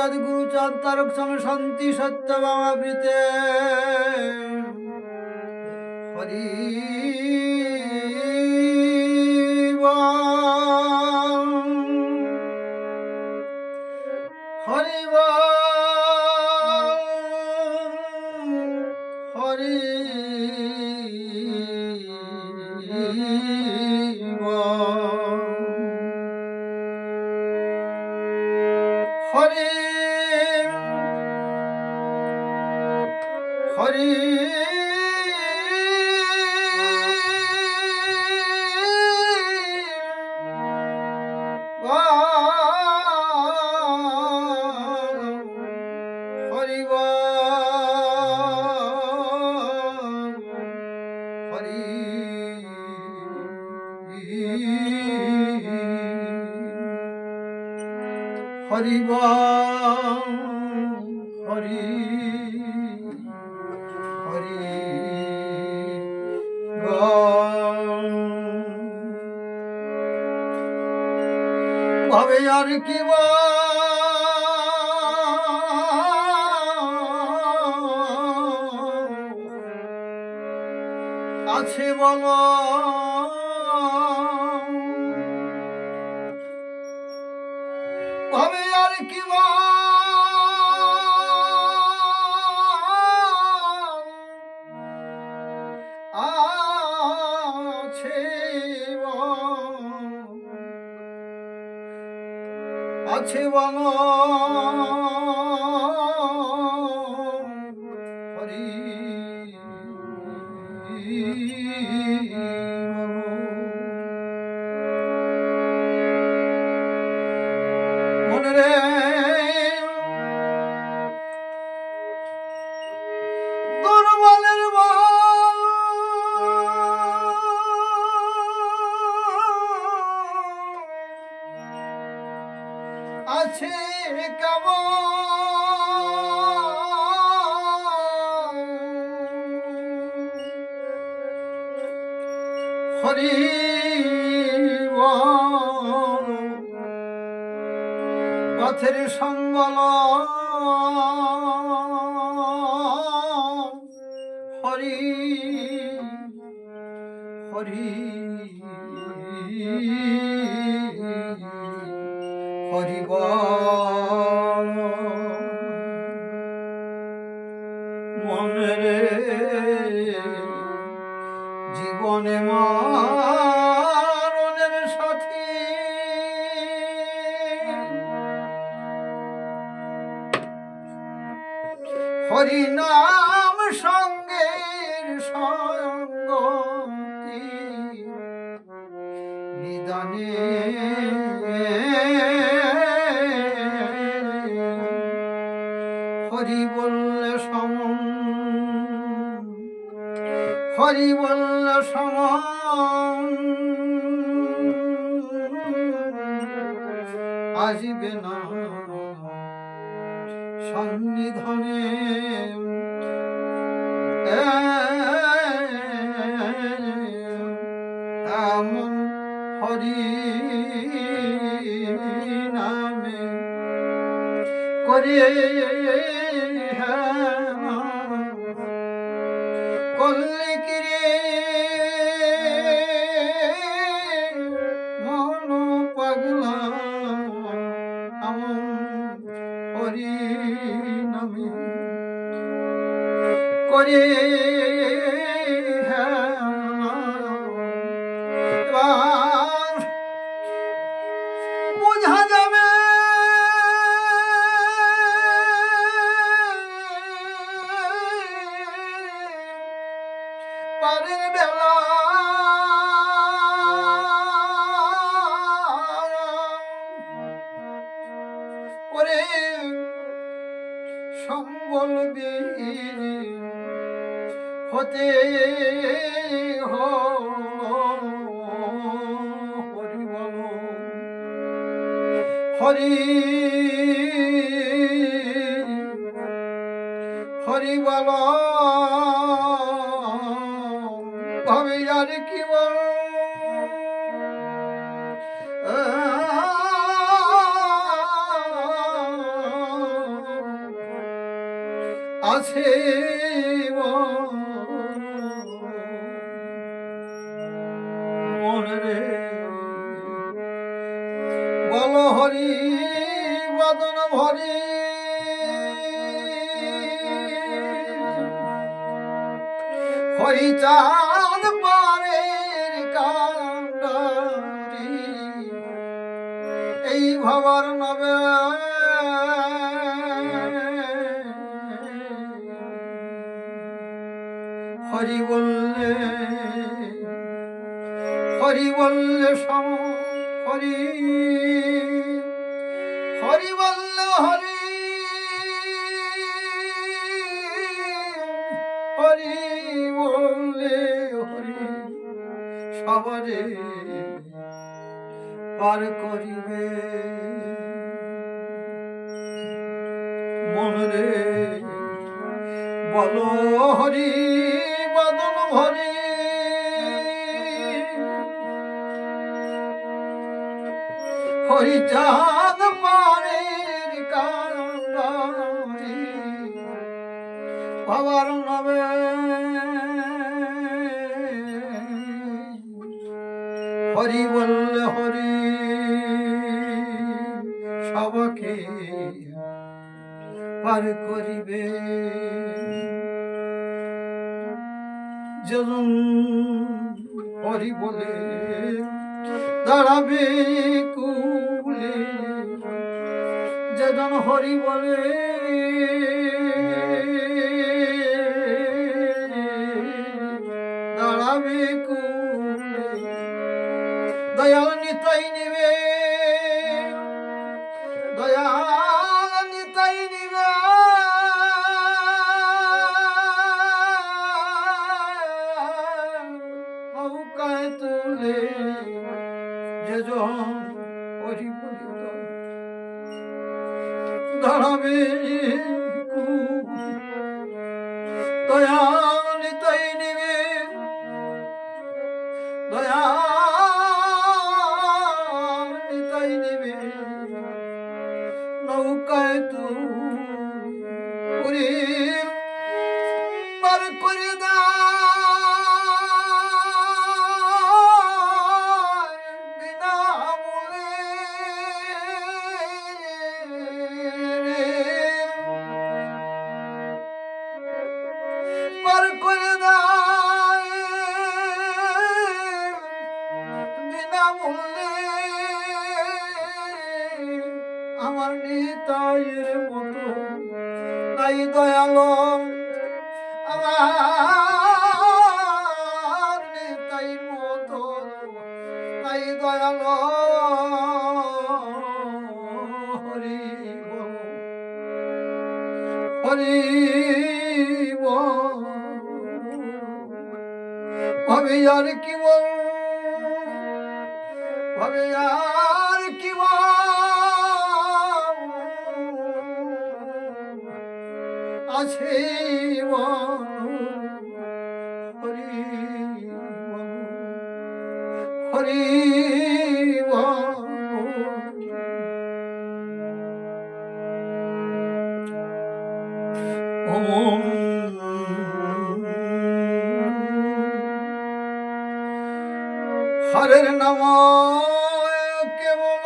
চাঁদ গুরু চাঁদ তারক সম শান্তি সত্য বামাবৃতে। হরি। হরি হরি। হরি হরি হরি ভাবে আর কি বা আছে বল ভাবে আর কি আছে আছে বল হরি হরি হরি মনে রে জীবনে মারণের নিদানে হরি বললে সম হরি বলল করে হরি হরি বল। ভাবি আর কি বল? আছে die. পার করিবে। মনরে বল হরি বদন ভরি। হরি চা পার করিবে। যেন পরি বলে দাঁড়াবে কুলে। যেন হরি বলে হরি বল হরি বল। আমি আর কি বল ভ্রমণ হরের নাম কেবল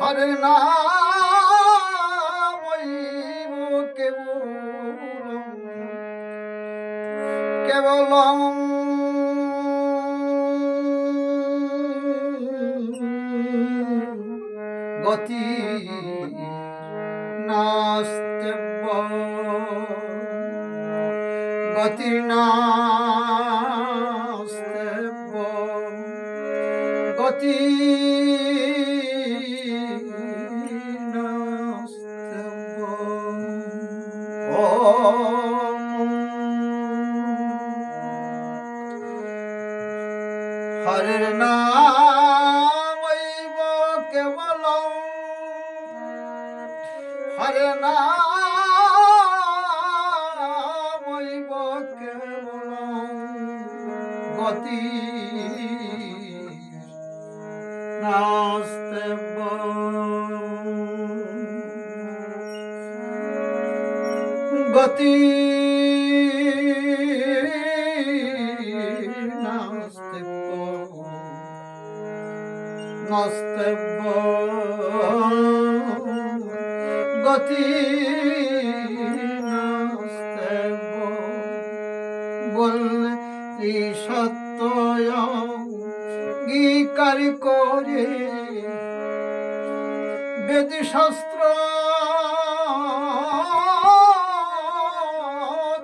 হরের নাম কেবল কেবল নাস্তি গতির না মতি। নাস্তে গতি সত্য গীকারি করে। বেদ শাস্ত্র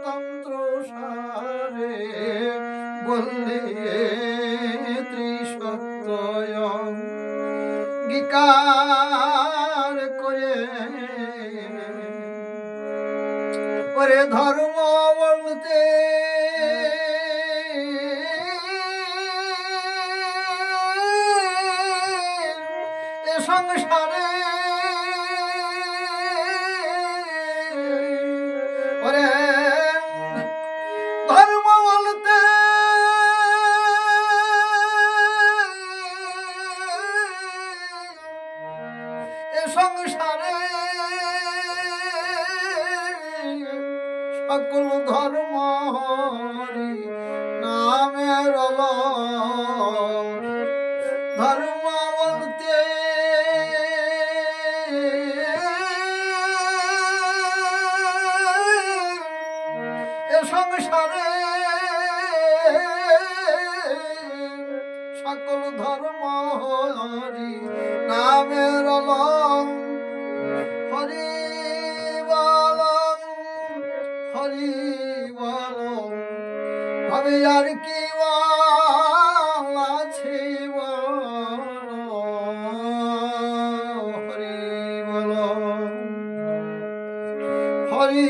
তন্ত্র সারে বললে ত্রিসত্য করে। ওরে ধর্ম বলতে সংসারে সংসারে। সকল ধর্ম হরি নামের অলং, হরি বলং হরি বলং। ভাবে আর কি হরি বল, হরি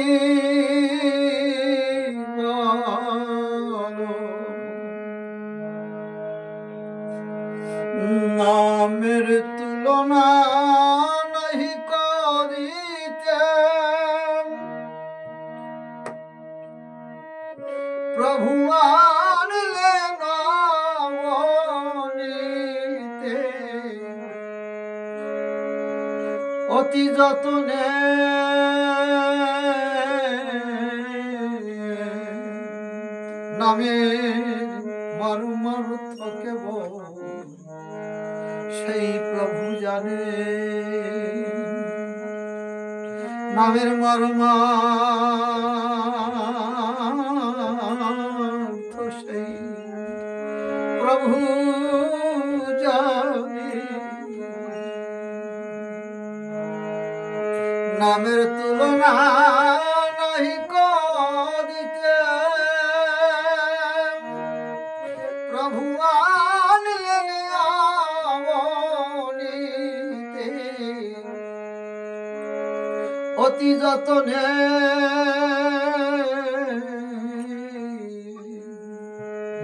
যতনে। নামে মারু মারু কেবল সেই প্রভু জানে। নামের মর্মার্থ তুলনা নাহি করিতে। প্রভু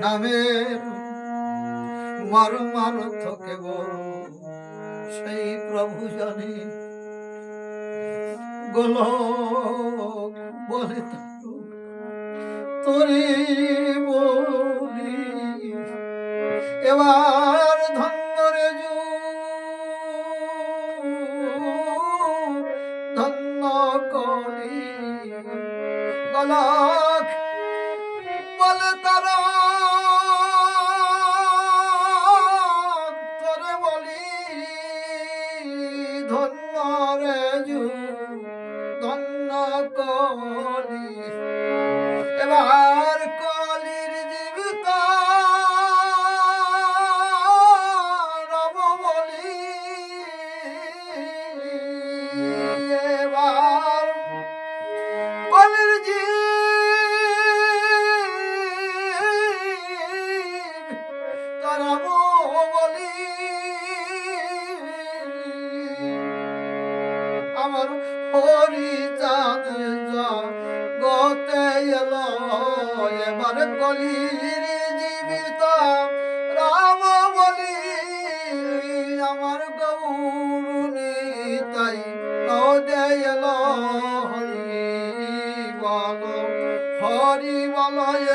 নামের মর্মার্থ কেবল সেই প্রভু জানে। গোলক বলে তোরে বলি এবার ধন্যরে যু ধন্য কলি গোলক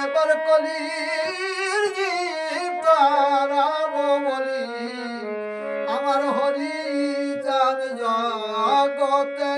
এবার কলির রাম বলি। আমার হরি জগতে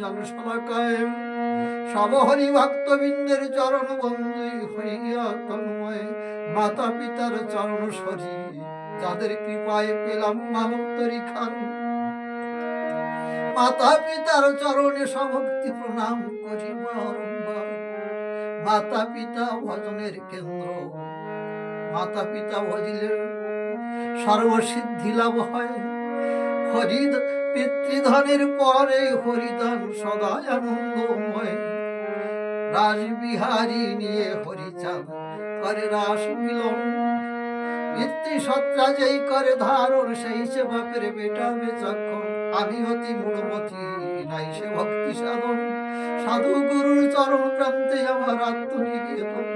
কানঞ্জন শলাকায় সব হরি ভক্তবৃন্দের চরণ বন্ধু হইয়া তন্ময় মাতা পিতার চরণ সরি, যাদের কৃপায় পেলাম মানব খান। মাতা পিতার চরণে সমক্তি প্রণাম করি বারংবার মাতা পিতা ভজনের কেন্দ্র। মাতা পিতা ভজিলে সর্বসিদ্ধি লাভ হয়। হরি পিতৃধনের পরে হরিদান সদাই আনন্দময়। নিয়ে হরিচাঁদ করে রাস মিলন। পিতৃসত্রা যেই করে ধারণ, সেই আমি অতি নাই সে ভক্তি সাধন। সাধু গুরুর চরণ প্রান্তে আমার আত্মনিবেদন।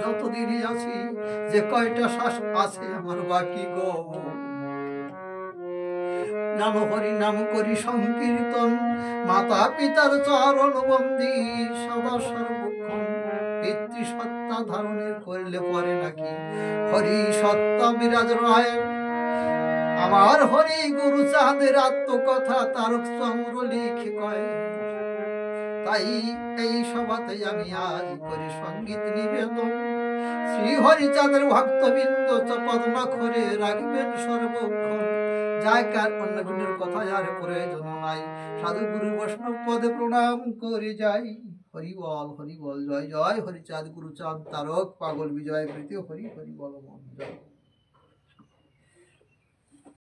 যতদিনই আছি, যে কয়টা শ্বাস আছে আমার বাকি গো। নাম হরি নাম করি সংকীর্তন। মাতা পিতার চরণ বন্দি, সদা সর্বক্ষণ পিতৃসত্তা ধারণের করলে পরে নাকি হরি সত্তা বিরাজ রায়। আমার হরি গুরু চাঁদের আত্মকথা তারক চন্দ্র লিখে কয়, তাই এই সভাতে আমি আজ করি সংগীত নিবেদন। শ্রী হরিচাঁদের ভক্তবৃন্দ পদনা করে রাখবেন সর্বক্ষণ যায় কার অন্নগুণের কথা প্রয়োজন নাই। সাধু গুরু বৈষ্ণব পদে প্রণাম করে যাই। হরি বল হরি বল জয় জয়। হরিচাঁদ, গুরুচাঁদ, তারক, পাগল বিজয়, প্রীতি, হরি হরি বল, মন জয়।